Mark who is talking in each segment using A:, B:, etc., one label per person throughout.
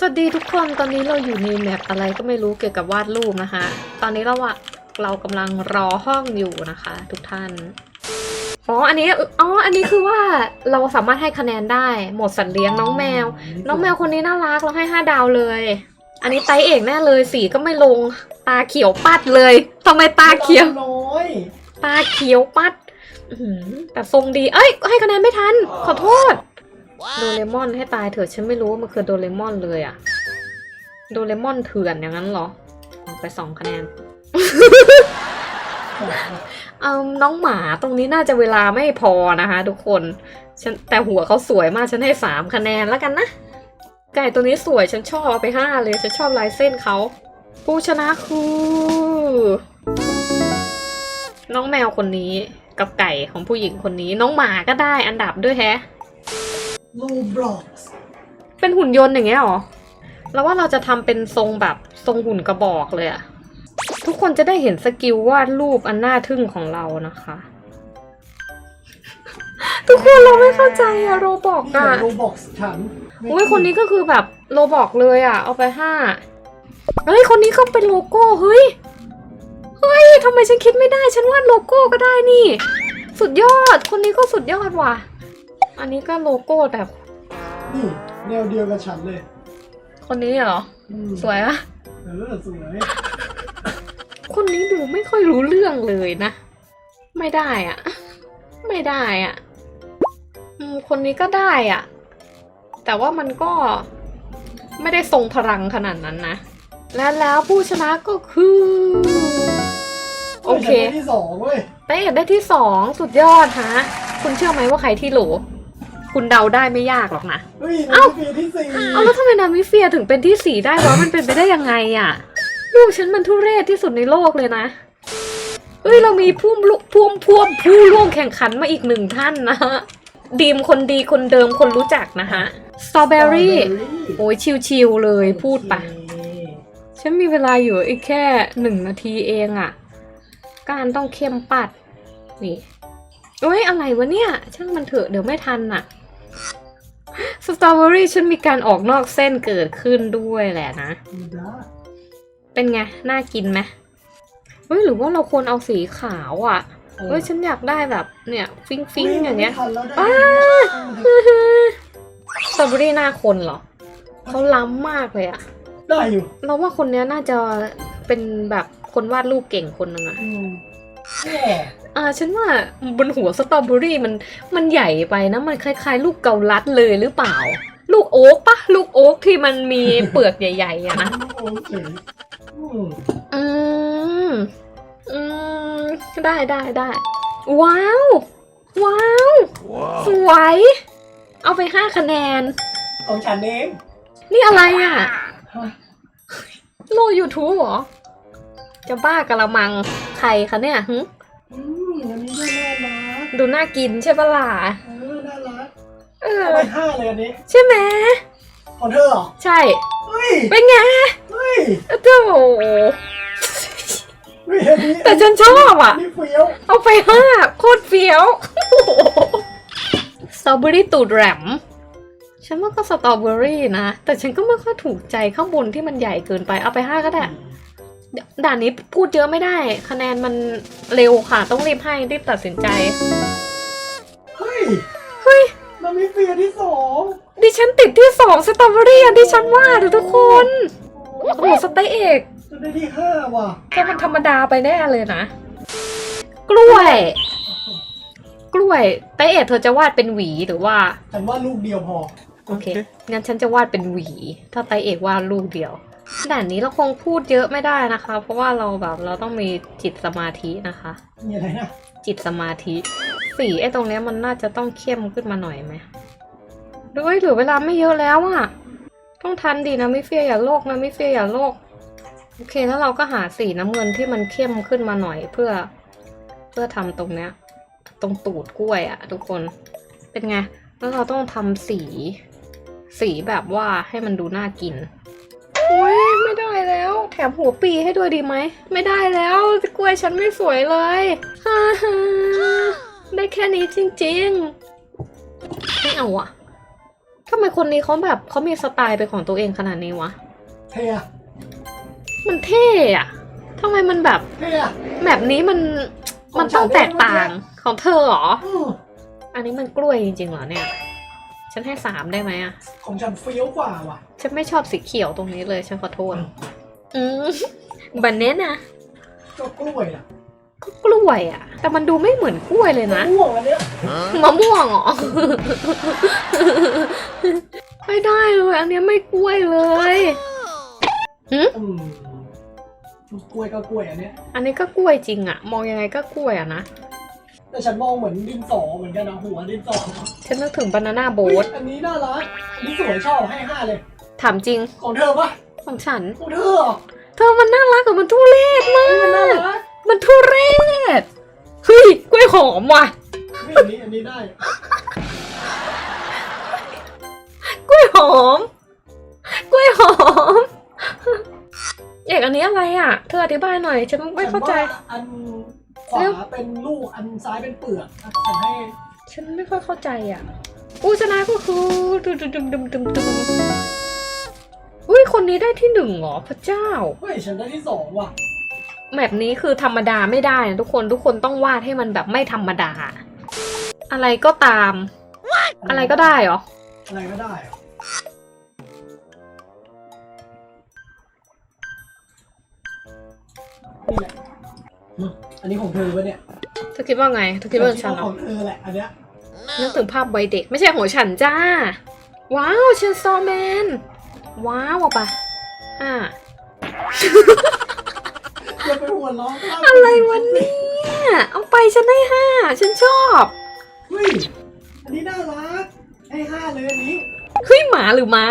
A: สวัสดีทุกคน ตอนนี้เราอยู่ในแมปอะไรก็ไม่รู้เกี่ยวกับวาดรูปนะคะ ตอนนี้เราอะเรากำลังรอห้องอยู่นะคะ ทุกท่าน อ๋อ อันนี้ อ๋อ อันนี้คือว่าเราสามารถให้คะแนนได้ หมดสัตว์เลี้ยงน้องแมว น้องแมวคนนี้น่ารัก เราให้ห้าดาวเลย อันนี้ไตเอกแน่เลย สีก็ไม่ลง ตาเขียวปัดเลยทำไมตาเขียว
B: น้อย
A: ตาเขียวปัด อื้อหือแต่ทรงดี เอ้ย ให้คะแนนไม่ทัน ขอโทษ โดเรมอนให้ตายเถอะฉันไม่รู้ว่ามันคือโดเรมอนเลยอะโดเรมอนเถื่อนอย่างนั้นเหรอเอาไปสองคะแนน เอาน้องหมาตรงนี้น่าจะเวลาไม่พอนะคะทุกคนฉันแต่หัวเขาสวยมากฉันให้สามคะแนนแล้วกันนะ ไก่ตัวนี้สวยฉันชอบเอาไปห้าเลย ฉันชอบลายเส้นเขา ผู้ชนะคือ น้องแมวคนนี้กับไก่ของผู้หญิงคนนี้ น้องหมาก็ได้อันดับด้วยแฮะ
B: ลูบล็อกส์
A: เป็นหุ่นยนต์อย่างเงี้ยเหรอ แล้วว่าเราจะทำเป็นทรงแบบทรงหุ่นกระบอกเลยอะทุกคนจะได้เห็นสกิลวาดรูปอันน่าทึ่งของเรานะคะ ทุกคนเราไม่เข้าใจอะโรบอก
B: นี่
A: อะ
B: โลบ็อกส์ฉัน
A: อุ้ยคนนี้ก็คือแบบโรบอกเลยอะเอาไปห้าเฮ้ยคนนี้ก็เป็นโลโก้เฮ้ยเฮ้ยทำไมฉันคิดไม่ได้ ฉันวาดโลโก้ก็ได้นี่ สุดยอด คนนี้ก็สุดยอดว่ะ อันนี้ก็โลโก้แต่
B: นี่แนวเดียวกับฉันเลย
A: คนนี้เหรอ
B: อืม
A: สวยอะ
B: เออสวย
A: คนนี้ดูไม่ค่อยรู้เรื่องเลยนะ ไม่ได้อะ ไม่ได้อะอืมคนนี้ก็ได้อะแต่ว่ามันก็ไม่ได้ทรงพลังขนาดนั้นนะ และแล้วผู้ชนะก็คือ โอเค
B: ฉันได้ที่สองเว้ย
A: เต้ได้ที่สองสุดยอดฮะ คุณเชื่อไหมว่าใครที่โหล คุณเดาได้ไม่ยากหรอกนะ
B: เฮ้ย
A: เอ้า
B: นาทีที่สี่
A: เอาแล้วทำไมนามิเฟียถึงเป็นที่สี่ได้วะมันเป็นไปได้ยังไงอะลูกฉันมันทุเรศที่สุดในโลกเลยนะ เฮ้ยเรามีผู้ลุผู้ผู้ผู้ร่วมแข่งขันมาอีกหนึ่งท่านนะฮะดีมคนดีคนเดิมคนรู้จักนะฮะสตรอเบอรี่โอ้ยชิวๆเลยพูดปะ
B: โอเค
A: ฉันมีเวลาอยู่อีกแค่หนึ่งนาทีเองอะการต้องเข้มปัด นี่โอ้ยอะไรวะเนี่ย ช่างมันเถอะเดี๋ยวไม่ทันอะ สตรอเบอรี่ฉันมีการออกนอกเส้นเกิดขึ้นด้วยแหละนะ
B: ดูได้
A: เป็นไง น่ากินไหมเฮ้ยหรือว่าเราควรเอาสีขาวอะ่ะ เฮ้ยฉันอยากได้แบบ เนี่ย ฟิงฟิงๆอย่างเงี้ย
B: ไม่ทันแล้วได้
A: อ้าสตรอเบอรี่หน้าคนเหรอเขาล้ำมากเลยอะ
B: ได้อยู่
A: เราว่าคนเนี้ยน่าจะเป็นแบบคนวาดรูปเก่งคนหนึ่งอะ
B: อืมแย่
A: อ่าฉันว่าบนหัวสตรอเบอรี่มันมันใหญ่ไปนะ มันคล้ายๆ ลูกเกาลัดเลยหรือเปล่า ลูกโอ๊กปะลูกโอ๊กที่มันมีเปลือกใหญ่ๆอะนะ
B: โอเคอืม
A: อืมอืมได้ได้ได้ว้าว ว้าว สวย เอาไปห้าคะแนน
B: ของฉันเอง
A: นี่อะไรอะ
B: ฮะ
A: โล YouTube เหรอ จะบ้ากะละมัง ใครคะเนี่ยหึ ดูน่ากินใช่ปะล่ะ
B: เออน่ารัก
A: เออ
B: เอาไปห้าเลยอันนี้
A: ใช่ไหม
B: ของเธอเหรอ
A: ใช่
B: เฮ้ย
A: เป็นไง
B: เฮ้ย
A: โอ้โห
B: เฮ้ยอันนี้
A: แต่ฉันชอบอะ
B: อันนี้เฟี้ยว
A: เอาไปห้าโคตรเฟี้ยวสตรอเบอรี่ตูดแหลมฉันว่าก็สตรอเบอรี่นะ แต่ฉันก็ไม่ค่อยถูกใจข้างบนที่มันใหญ่เกินไปเอาไปห้าก็ได้เดี๋ยวด่านนี้พูดเยอะไม่ได้ คะแนนมันเร็วค่ะ ต้องรีบให้รีบตัดสินใจ
B: เฮ้ย
A: เฮ้ย
B: มันมีเฟียที่สอง
A: ดิฉันติดที่สองสตรอเบอรี่อันที่ฉันว่าเถอะทุกคน โอ้โหสเต็กเอก
B: จะได้ที่ห้าว่ะ
A: แค่มันธรรมดาไปแน่เลยนะ กล้วย กล้วยเตเอกเธอจะวาดเป็นหวีหรือว่า
B: ฉันว่าลูกเดียวพอ
A: โอเค งั้นฉันจะวาดเป็นหวี ถ้าไตเอกวาดลูกเดียว ด่านนี้เราคงพูดเยอะไม่ได้นะคะ เพราะว่าเราแบบเราต้องมีจิตสมาธินะคะ
B: มีอะไรนะ
A: จิตสมาธิ สีไอ้ตรงเนี้ยมันน่าจะต้องเข้มขึ้นมาหน่อยไหมด้วยเหลือเวลาไม่เยอะแล้วอะต้องทันดีนะไม่เฟียอย่าโลกนะไม่เฟียอย่าโลกโอเคแล้วเราก็หาสีน้ำเงินที่มันเข้มขึ้นมาหน่อยเพื่อ เพื่อทำตรงเนี้ย ตรงตูดกล้วยอะทุกคนเป็นไงแล้วเราต้องทำสี สีแบบว่าให้มันดูน่ากินโอ้ยไม่ได้แล้ว แถมหัวปีให้ด้วยดีไหม ไม่ได้แล้ว กล้วยฉันไม่สวยเลยฮ่าฮ่าได้แค่นี้จริงๆ ไม่เอาอะทำไมคนนี้เขาแบบเขามีสไตล์เป็นของตัวเองขนาดนี้วะ
B: เท่อะ
A: มันเท่อะทำไมมันแบบ
B: เท่อะ
A: แบบนี้มันมันต้องแตกต่างของเธอเหรอ
B: อืม
A: อันนี้มันกล้วยจริงๆเหรอเนี่ย ฉันให้สามได้ไหมอะ
B: ของฉันเฟี้ยวกว่าว่ะ
A: ฉันไม่ชอบสีเขียวตรงนี้เลยฉันขอโทษ อืมบันเน้นนะ
B: ก็กล้วยอะ
A: ก็กล้วยอะแต่มันดูไม่เหมือนกล้วยเลยนะ
B: ม่วงอันเนี้ย
A: มะม่วงเหรอ ไม่ได้เลยอันเนี้ยไม่กล้วยเลย
B: อืมกล้วยก็กล้วยอันเนี้ย
A: อันนี้ก็กล้วยจริงอะมองยังไงก็กล้วยอะนะ
B: แต่ฉันมองเหมือนดินสอเหมือนกันนะหัวดินสอ
A: ฉันนึกถึงบานาน่าโบ๊
B: เฮ้ย
A: ท
B: อันนี้น่ารักอันนี้สวยชอบให้ห้าเลย
A: ถามจริง
B: ของเธอปะ
A: ของฉัน
B: ของเธอเหรอ
A: เธอมันน่ารักกับมันทุเรศมา
B: เฮ้ยมันน่าก รัก
A: มันทุเรศ เฮ้ยกล้วยหอมว่ะ
B: นี่อันนี้อันนี้ได้
A: กล้วยหอม กล้วยหอม เอกอันนี้อะไรอะ เธออธิบายหน่อย ฉันไม่เข้าใจ
B: ฉันว่าอัน ขวาเป็นลูกอันซ้ายเป็นเปลือกอะฉันให้
A: ฉันไม่ค่อยเข้าใจอะผู้ชนะก็คือดุมดุมดุมดุมดุมดุมอุ้ยคนนี้ได้ที่หนึ่งเหรอพระเจ้า
B: เฮ้ยฉันได้ที่สองว่ะ
A: แบบนี้คือธรรมดาไม่ได้นะทุกคนทุกคนต้องวาดให้มันแบบไม่ธรรมดา อะไรก็ตาม อะไรก็ได้เหรอ
B: อะไรก็ได้อะนี่แหละ อืมอันนี้ของเธอปะเนี่ย
A: เธอคิดว่าไงเธอคิดว่าฉันเหร
B: ข
A: อ
B: องเธอแหละอันเนี้ย
A: นึกถึงภาพวัยเด็กไม่ใช่ของฉันจ้า ว้าวเชนซอแมน ว้าวเอาไปอ่า
B: อย่าไปหัวเราะภาพ
A: อะไรวะเนี่ย เอาไปฉันได้ห้าฉันชอบ
B: เฮ้ยอันนี้น่ารักให้ห้าเลยอันนี้
A: เฮ้ยหมาหรือม้า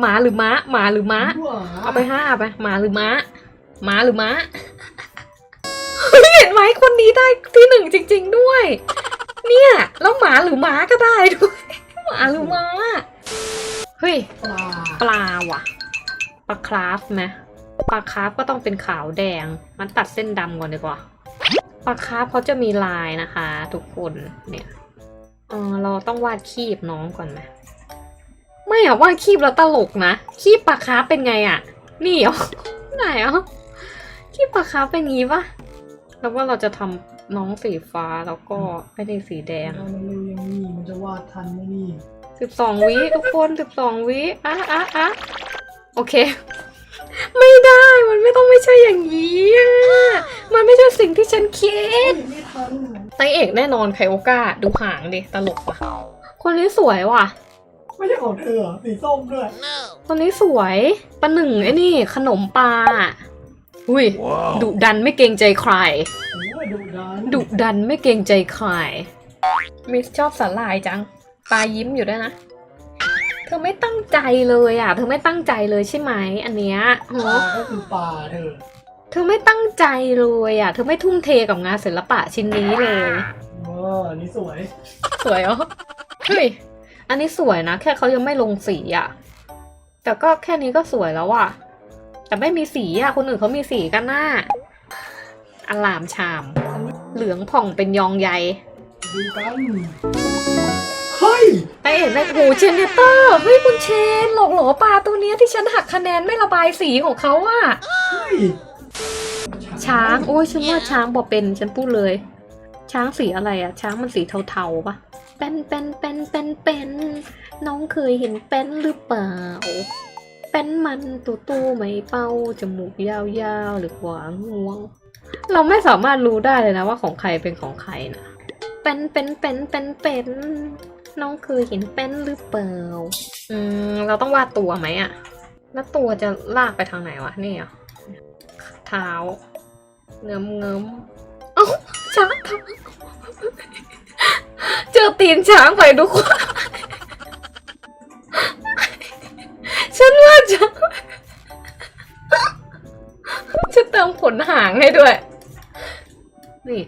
A: หมาหรือม้า หมาหรือม้า
B: หวา
A: เอาไปห้าไปหมาหรือม้า หมาหรือม้า เฮ้ยเห็นไหมคนนี้ได้ที่หนึ่งจริง ๆ ด้วย เนี่ยแล้วหมาหรือม้าก็ได้ด้วยหมาหรือม้าเฮ้ย
B: ปลา
A: ปลาว่ะปลาคราฟไหมปลาคราฟก็ต้องเป็นขาวแดง มันตัดเส้นดำก่อนดีกว่าปลาคราฟเขาจะมีลายนะคะ ทุกคนเนี่ยเออเราต้องวาดคีบน้องก่อนไหมไม่อะวาดคีบแล้วตลกนะคีบปลาคราฟเป็นไงอะนี่เหรอไหนอะคีบปลาคราฟเป็นงี้ปะ แล้วว่าเราจะทำน้องสีฟ้าแล้วก็ไม่ได้สีแดง
B: มันเร็วยังนี่มันจะวาดทันไหมนี่
A: สิบสองวิทุกคนสิบสองวิอะอะอะโอเค ไม่ได้มันไม่ต้องไม่ใช่อย่างนี้อะมันไม่ใช่สิ่งที่ฉันคิด
B: เฮ้ยไม่ทัน
A: ไตเอกแน่นอนไคโอก้าดูหางดิตลกว่ะ คนนี้สวยว่ะ
B: ไม่ใช่ของเธอเหรอสีส้มด้วย
A: คนนี้สวยประหนึ่งไอ้นี่ ขนมปลา อุ้ยดุดันไม่เกรงใจใคร
B: โอ้ยดุดัน
A: ดุดันไม่เกรงใจใครมิสชอบสาลายจังปลายิ้มอยู่ด้วยนะ เธอไม่ตั้งใจเลยอะ เธอไม่ตั้งใจเลยใช่ไหมอันเนี้ย
B: ป
A: ฮะ
B: ลาก็คือปลาเธอ
A: เธอไม่ตั้งใจเลยอะ เธอไม่ทุ่มเทกับงานศิลปะชิ้นนี้เลย
B: เอออันนี้สวย
A: สวยเหรอ เฮ้ย อันนี้สวยนะ แค่เขายังไม่ลงสีอะ แต่ก็แค่นี้ก็สวยแล้วอะ แต่ไม่มีสีอะคนอื่นเขามีสีกันหน้าอลามชาม เหลืองผ่องเป็นยองใย
B: ดูกัน เฮ้ย
A: ไอเอ็นแม่โหเชนเนเตอร์เฮ้ยคุณเชนหลอกหลอปลาตัวเนี้ยที่ฉันหักคะแนนไม่ระบายสีของเขาอะ
B: เฮ้ย
A: ช้างโอ้ยฉันว่าช้างบอกเป็นฉันพูดเลย ช้างสีอะไรอะช้างมันสีเทาๆปะเป็นเป็นเป็นเป็นเป็นน้องเคยเห็นเป็นหรือเปล่า เป็นมันตัวโตไม่เป้าจมูกยาวๆ หรือหวางงวง เราไม่สามารถรู้ได้เลยนะว่าของใครเป็นของใครนะเป็นเป็นเป็นเป็นเป็นน้องเคยเห็นเป็นหรือเปล่าอืมเราต้องวาดตัวไหมอะแล้วตัวจะลากไปทางไหนวะนี่เหรอเท้าเงิมเงิมเอ้าช้างเจอตีนช้างไปทุกคนฉัน มขนหางให้ด้วย นี่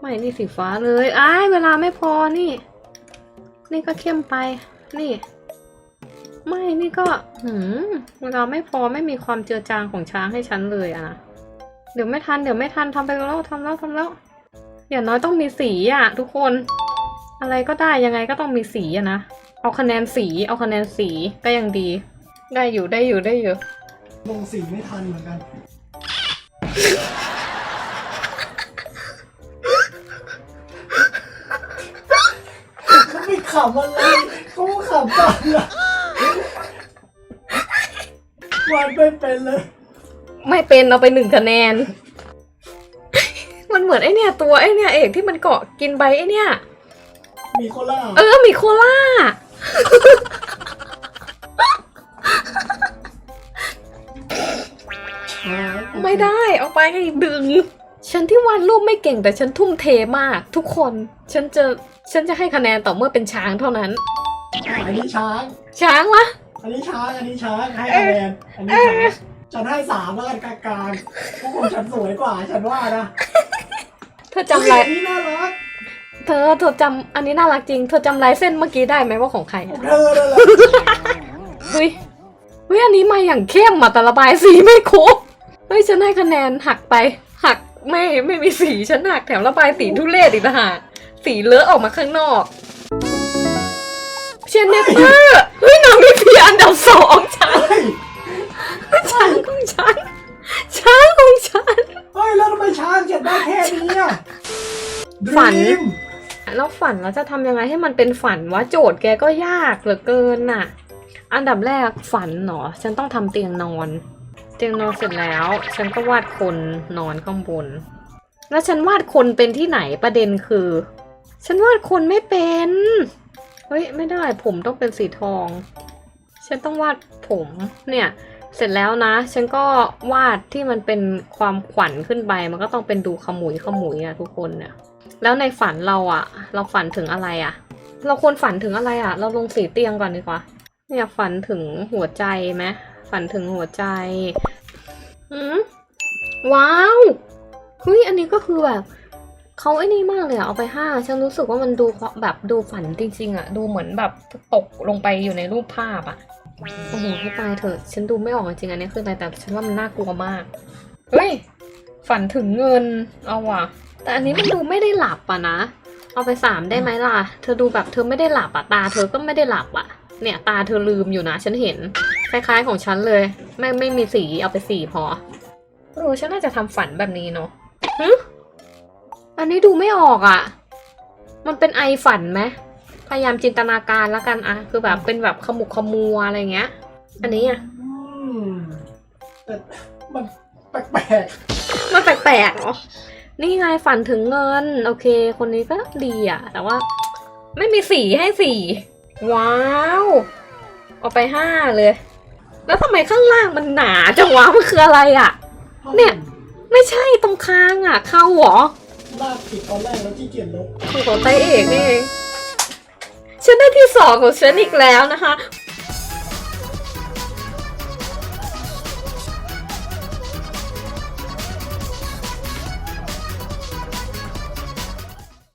A: ไม่ นี่สีฟ้าเลยอ้ายเวลาไม่พอนี่ นี่ก็เข้มไป นี่ ไม่นี่ก็หืมเวลาไม่พอไม่มีความเจือจางของช้างให้ฉันเลยอะนะเดี๋ยวไม่ทันเดี๋ยวไม่ทันทำไปแล้วทำแล้วทำแล้วอย่างน้อยต้องมีสีอะทุกคน อะไรก็ได้ยังไงก็ต้องมีสีอะนะเอาคะแนนสีเอาคะแนนสีก็ยังดี ได้อยู่ได้อยู่ได้อยู่
B: ลงสีไม่ทันเหมือนกัน เขาไม่ขำอะไรเขาขำตอนอะวันไม่เป็นเลย
A: ไม่เป็นเอาไปหนึ่งคะแนน มันเหมือนไอเนี่ย ตัวไอเนี่ยเอกที่มันเกาะกินใบไอเนี่ย
B: มีโคล่า
A: เออหมีโคล่า ไม่ได้เอาไปให้ดึง ฉันที่วาดรูปไม่เก่งแต่ฉันทุ่มเทมาก ทุกคน ฉันจะฉันจะให้คะแนนต่อเมื่อเป็นช้างเท่านั้น
B: อันนี้ช้าง
A: ช้างวะ
B: อันนี้ช้าง อันนี้ช้าง ให้คะแนน อันนี้ช้าง ฉันให้สามแล้วกันกลางๆพวกผมฉันสวยกว่า ฉันว่านะ
A: เธอจำลาย
B: อันนี้น่ารัก
A: เธอเธอจำอันนี้น่ารักจริง เธอจำลายเส้นเมื่อกี้ได้ไหมว่าของใคร
B: ขอ
A: อะ
B: งเธอเลยแหละ
A: เฮ้ยเฮ้ยอันนี้มาอย่างเข้มอะแต่ระบายสีไม่ครบเฮ้ยฉันให้คะแนนหักไป หักไม่ไม่มีสีฉันหักแถมระบายสีทุเรศอีกต่างหากสีเลอะออกมาข้างนอกเชนเนเปอร์เฮ้ยน้องนี่เพียอันดับสองฉัน
B: เฮ้ย
A: ช้างของฉันช้างของฉัน
B: เฮ้ยแล้วทำไมช้างเขียนได้แค่นี้อะ
A: ฝัน
B: Dream
A: แล้วฝันแล้วจะทำยังไงให้มันเป็นฝันวะโจทย์แกก็ยากเหลือเกินน่ะ อันดับแรกฝันเหรอฉันต้องทำเตียงนอนเตียงนอนเสร็จแล้ว ฉันก็วาดคนนอนข้างบน แล้วฉันวาดคนเป็นที่ไหนประเด็นคือ ฉันวาดคนไม่เป็น เฮ้ยไม่ได้ผมต้องเป็นสีทอง ฉันต้องวาดผมเนี่ย เสร็จแล้วนะ ฉันก็วาดที่มันเป็นความขวัญขึ้นไป มันก็ต้องเป็นดูขมุยขมุยอะทุกคนเนี่ย แล้วในฝันเราอะเราฝันถึงอะไรอะเราควรฝันถึงอะไรอะเราลงสีเตียงก่อนดีกว่าเนี่ยฝันถึงหัวใจไหม ฝันถึงหัวใจอืมว้าวเฮ้ยอันนี้ก็คือแบบเขาไอ้นี่มากเลยอะเอาไปห้าฉันรู้สึกว่ามันดูแบบดูฝันจริงๆอะดูเหมือนแบบตกลงไปอยู่ในรูปภาพอะโอ้โหให้ตายเถอะ ฉันดูไม่ออกจริงๆอันนี้คืออะไรแต่ฉันว่ามันน่ากลัวมาก เฮ้ย ฝันถึงเงิน เอาว่ะ แต่อันนี้มันดูไม่ได้หลับอะนะ เอาไปสามได้ไหมล่ะ เธอดูแบบเธอไม่ได้หลับอะตา เธอก็ไม่ได้หลับอะ เนี่ย ตาเธอลืมอยู่นะ ฉันเห็น คล้ายๆของฉันเลย ไม่ไม่มีสีเอาไปสี่พอเออฉันน่าจะทำฝันแบบนี้เนาะหึอันนี้ดูไม่ออกอะมันเป็นไอฝันไหมพยายามจินตนาการแล้วกันอะคือแบบเป็นแบบขมุกขมัวอะไรเงี้ย อันนี้อะ
B: อืมแต่มันแปลก
A: มันแปลกๆเนาะนี่ไงฝันถึงเงิน โอเค คนนี้ก็ดีอะแต่ว่าไม่มีสีให้สี ว้าว เอาไปห้าเลย แล้วทำไมข้างล่างมันหนาจังวะมันคืออะไรอะ
B: ๆ
A: เนี่ย ไม่ใช่ตรงคางอะเข้าเหรอ
B: ลากผิดตอนแรกแล้วที่เกียจลบ
A: คือของไตเอกนี่เองฉันได้ที่สองของฉันอีกแล้วนะคะ